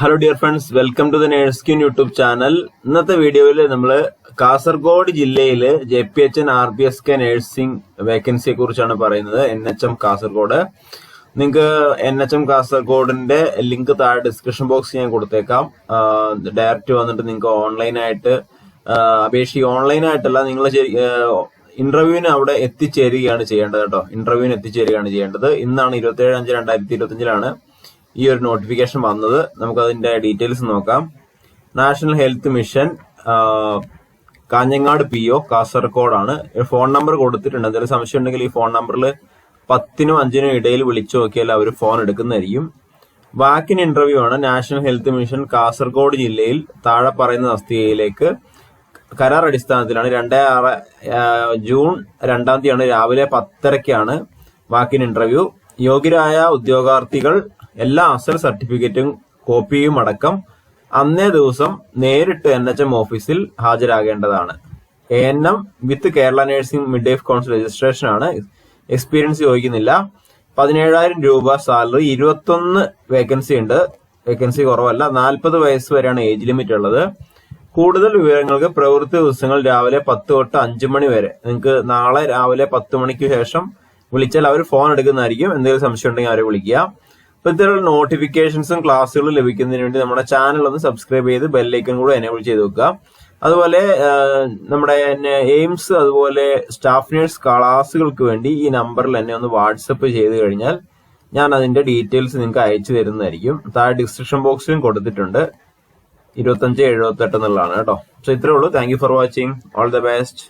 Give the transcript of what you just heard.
Hello dear friends welcome to the nurse queen YouTube channel ഇന്നത്തെ വീഡിയോയിൽ നമ്മൾ കാസർഗോഡ് ജില്ലയിൽ J P H N R P S K nursing വേക്കൻസിയെ കുറിച്ചാണ് പറയുന്നത്. N H M Kasaragod. നിങ്ങൾക്ക് N H M കാസർഗോഡിന്റെ link താഴെ ഡിസ്ക്രിപ്ഷൻ ബോക്സ് ഞാൻ കൊടുത്തേക്കാം. ഡയറക്റ്റ് വന്നിട്ട് നിങ്ങൾക്ക് ഓൺലൈനായിട്ട് അപേക്ഷിക്കുക ഓൺലൈനായിട്ടല്ല നിങ്ങൾ ഇന്റർവ്യൂവിന് അവിടെ എത്തിച്ചേരുകയാണ് ചെയ്യേണ്ടത് കേട്ടോ. ഇന്റർവ്യൂവിന് എത്തിച്ചേരുകയാണ് ചെയ്യേണ്ടത്. ഇന്നാണ് ഇരുപത്തി ഏഴ് അഞ്ച് രണ്ടായിരത്തി ഇരുപത്തിയഞ്ചിലാണ്. ഈ ഒരു നോട്ടിഫിക്കേഷൻ വന്നത്. നമുക്ക് അതിന്റെ ഡീറ്റെയിൽസ് നോക്കാം national health mission Kanhangad P O കാസർഗോഡാണ്. Phone number കൊടുത്തിട്ടുണ്ട്. എന്തെങ്കിലും സംശയം ഉണ്ടെങ്കിൽ ഈ ഫോൺ നമ്പറിൽ പത്തിനും അഞ്ചിനും ഇടയിൽ വിളിച്ചു നോക്കിയാൽ അവർ ഫോൺ എടുക്കുന്നതായിരിക്കും. വാക്കിൻ ഇന്റർവ്യൂ ആണ് നാഷണൽ ഹെൽത്ത് മിഷൻ കാസർഗോഡ് ജില്ലയിൽ താഴെ പറയുന്ന തസ്തികയിലേക്ക് കരാർ അടിസ്ഥാനത്തിലാണ് രണ്ടേ ആറ് ജൂൺ രണ്ടാം തീയതിയാണ് രാവിലെ പത്തരയ്ക്കാണ് വാക്കിൻ ഇന്റർവ്യൂ യോഗ്യരായ ഉദ്യോഗാർത്ഥികൾ എല്ലാ അസൽ സർട്ടിഫിക്കറ്റും കോപ്പിയും അടക്കം അന്നേ ദിവസം നേരിട്ട് എൻ എച്ച് എം ഓഫീസിൽ ഹാജരാകേണ്ടതാണ്. A N M with Kerala nursing midwife council registration ആണ് എക്സ്പീരിയൻസ് ചോദിക്കുന്നില്ല. പതിനേഴായിരം രൂപ സാലറി ഇരുപത്തൊന്ന് വേക്കൻസി ഉണ്ട്. വേക്കൻസി കുറവല്ല നാൽപ്പത് വയസ്സ് വരെയാണ് ഏജ് ലിമിറ്റ് ഉള്ളത്. കൂടുതൽ വിവരങ്ങൾക്ക് പ്രവൃത്തി ദിവസങ്ങൾ രാവിലെ പത്ത് തൊട്ട് അഞ്ചു മണി വരെ. നിങ്ങൾക്ക് നാളെ രാവിലെ പത്ത് മണിക്ക് ശേഷം വിളിച്ചാൽ അവർ ഫോൺ എടുക്കുന്നതായിരിക്കും. എന്തെങ്കിലും സംശയം ഉണ്ടെങ്കിൽ അവരെ വിളിക്കുക. ഇത്തരത്തിലുള്ള നോട്ടിഫിക്കേഷൻസും ക്ലാസ്സുകളും ലഭിക്കുന്നതിന് വേണ്ടി നമ്മുടെ ചാനൽ ഒന്ന് സബ്സ്ക്രൈബ് ചെയ്ത് ബെല്ലൈക്കൺ കൂടെ എനേബിൾ ചെയ്ത് വെക്കുക. അതുപോലെ നമ്മുടെ എയിംസ് അതുപോലെ സ്റ്റാഫ് നേഴ്സ് ക്ലാസ്സുകൾക്ക് വേണ്ടി ഈ നമ്പറിൽ എന്നെ ഒന്ന് വാട്സപ്പ് ചെയ്ത് കഴിഞ്ഞാൽ ഞാൻ അതിന്റെ ഡീറ്റെയിൽസ് നിങ്ങൾക്ക് അയച്ചു തരുന്നതായിരിക്കും. താഴെ ഡിസ്ക്രിപ്ഷൻ ബോക്സിലും കൊടുത്തിട്ടുണ്ട്. ഇരുപത്തഞ്ച് എഴുപത്തെട്ട് എന്നുള്ളതാണ് കേട്ടോ. സോ ഇത്രേ ഉള്ളൂ. Thank for watching all the best